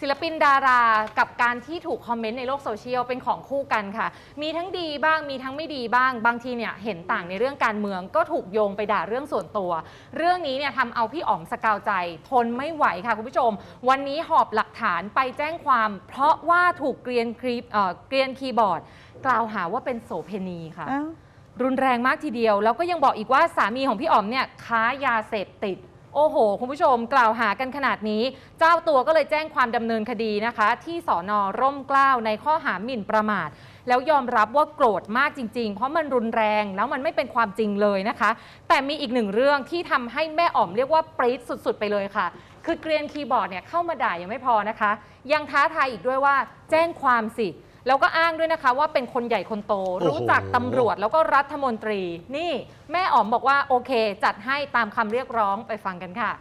ศิลปินดารากับการที่ถูกคอมเมนต์ในโลกโซเชียลเป็นของคู่กันค่ะ มีทั้งดีบ้างมีทั้งไม่ดีบ้าง บางทีเนี่ยเห็นต่างในเรื่องการเมืองก็ถูกโยงไปด่าเรื่องส่วนตัว เรื่องนี้เนี่ยทำเอาพี่อ๋อมสกาวใจ ทนไม่ไหวค่ะคุณผู้ชม วันนี้หอบหลักฐานไปแจ้งความ เพราะว่าถูกเกรียนครีเอ่อเกรียนคีย์บอร์ด กล่าวหาว่าเป็นโสเพณีค่ะ อ้าวรุนแรงมากทีเดียว แล้วก็ยังบอกอีกว่าสามีของพี่อ๋อมเนี่ยค้ายาเสพติด โอ้โห คุณผู้ชมกล่าวหากันขนาดนี้ เจ้าตัวก็เลยแจ้งความดำเนินคดีนะคะ ที่สอนอร่มเกล้าในข้อหาหมิ่นประมาท แล้วยอมรับว่าโกรธมากจริง ๆ เพราะมันรุนแรงแล้วมันไม่เป็นความจริงเลยนะคะ แต่มีอีกหนึ่งเรื่องที่ทำให้แม่อ๋อมเรียกว่าปรี๊ดสุด ๆ ไปเลยค่ะ คือเกรียนคีย์บอร์ดเนี่ยเข้ามาด่ายังไม่พอนะคะ ยังท้าทายอีกด้วยว่า แจ้งความสิ แล้วก็อ้างด้วยนะคะว่าเป็นคนใหญ่คนโตโอ้โหรู้จักตำรวจแล้วก็รัฐมนตรี นี่แม่อ๋อมบอกว่าโอเค จัดให้ตามคำเรียกร้องไปฟังกันค่ะ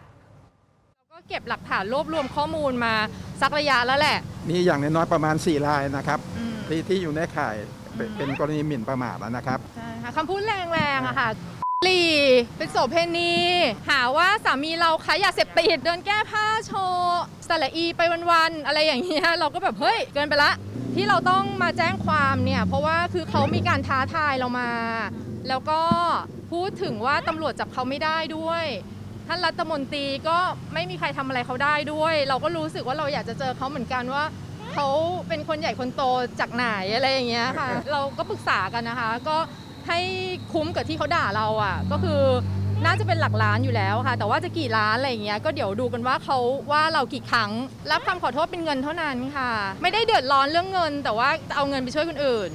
ก็เก็บหลักฐานรวบรวมข้อมูลมาสักระยะแล้วแหละ มีอย่างน้อยๆประมาณ 4 รายนะครับอืมที่ที่อยู่ในข่ายเป็นเป็นกรณีหมิ่นประมาทแล้วนะครับ ใช่ค่ะคำพูดแรงๆอะค่ะหลีเป็นโสเพณี หาว่าสามีเราขายยาเสพติดเดินแก้ผ้าโชว์สละอีไปวันๆอะไรอย่างเงี้ยเราก็แบบเฮ้ยเกินไปละ ที่เราต้องมาแจ้งความเนี่ยเพราะว่าคือเขามีการท้าทายเรามา แล้วก็พูดถึงว่าตำรวจจับเขาไม่ได้ด้วย ท่านรัฐมนตรีก็ไม่มีใครทำอะไรเขาได้ด้วย เราก็รู้สึกว่าเราอยากจะเจอเขาเหมือนกันว่าเขาเป็นคนใหญ่คนโตจากไหนอะไรอย่างเงี้ยค่ะ เราก็ปรึกษากันนะคะ ก็ให้คุ้มกับที่เขาด่าเราอะก็คือ น่าจะเป็นหลักล้านอยู่แล้วค่ะ แต่ว่าจะกี่ล้านอะไรอย่างเงี้ยก็เดี๋ยวดูกันว่าเขาว่าเรากี่ครั้ง รับคำขอโทษเป็นเงินเท่านั้นค่ะ ไม่ได้เดือดร้อนเรื่องเงิน แต่ว่าจะเอาเงินไปช่วยคนอื่น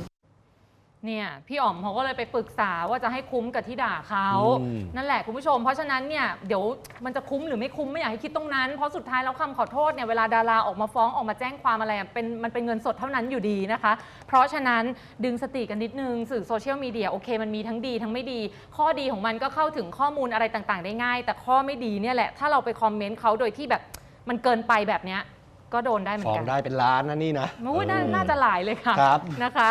เนี่ยพี่อ๋อมเขาก็เลยไปปรึกษาว่าจะให้คุ้มกับที่ด่าเขาอืม นั่นแหละคุณผู้ชม เพราะฉะนั้นเนี่ยเดี๋ยวมันจะคุ้มหรือไม่คุ้มไม่อยากให้คิดตรงนั้น เพราะสุดท้ายแล้วคำขอโทษเนี่ยเวลาดาราออกมาฟ้องออกมาแจ้งความอะไรอะเป็นมันเป็นเงินสดเท่านั้นอยู่ดีนะคะ เพราะฉะนั้นดึงสติกันนิดนึงสื่อโซเชียลมีเดียโอเคมันมีทั้งดีทั้งไม่ดี ข้อดีของมันก็เข้าถึงข้อมูลอะไรต่างๆ ได้ง่าย แต่ข้อไม่ดีเนี่ยแหละถ้าเราไปคอมเมนต์เขาโดยที่แบบมันเกินไปแบบเนี้ยก็โดนได้เหมือฟ้อนงกัน ได้เป็นล้านนะนี่นะโอ้ยน่าเออน่าจะหลายเลยค่ะครับ นะคะ